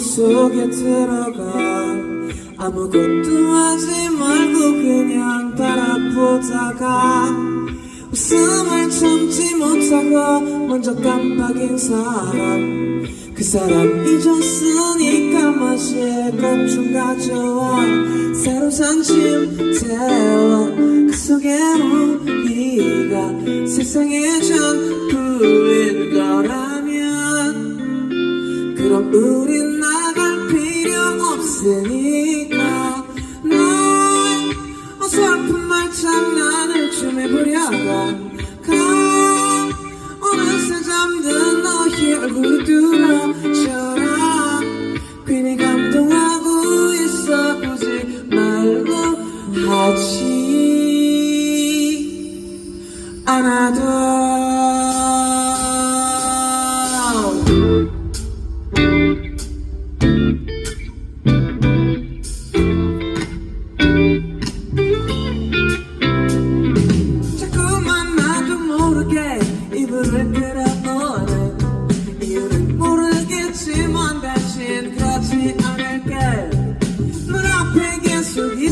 속에 들어가. 아무것도 하지 말고 그냥 바라보다가. 웃음을 참지 못하고 먼저 깜빡인 사람. 그 사람 잊었으니까 마실 것 좀 가져와 새로 산 침대와 그 속에 우리가 세상의 전 가 어느새 잠든 너의 얼굴이 뚫어져라 괜히 감동하고 있어 보지 말고 하지 않아도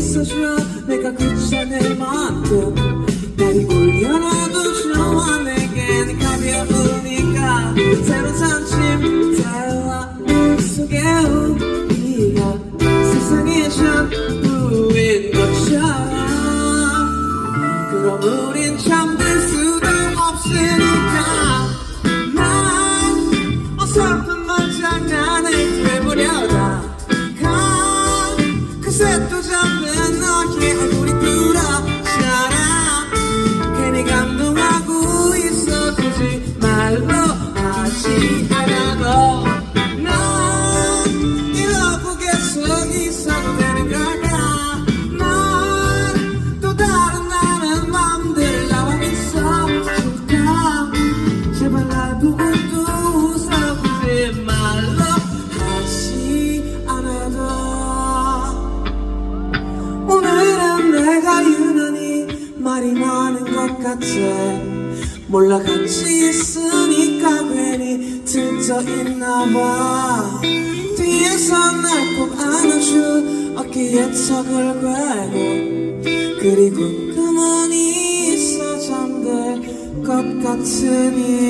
있어줘 내가 귀찮을 만큼 날이 올려놔도 좋아 내겐 가벼우니까 새로 산 침대와 그 속에 우리가 세상의 전 그새 또 잠든 말이 많은 것 같아. 몰라 같이 있으니까 괜히 들떠 있나봐. 뒤에서 날꼭 안아줘 어깨에 턱을 괴고 그리고 가만히 있어 잠들 것 같으니까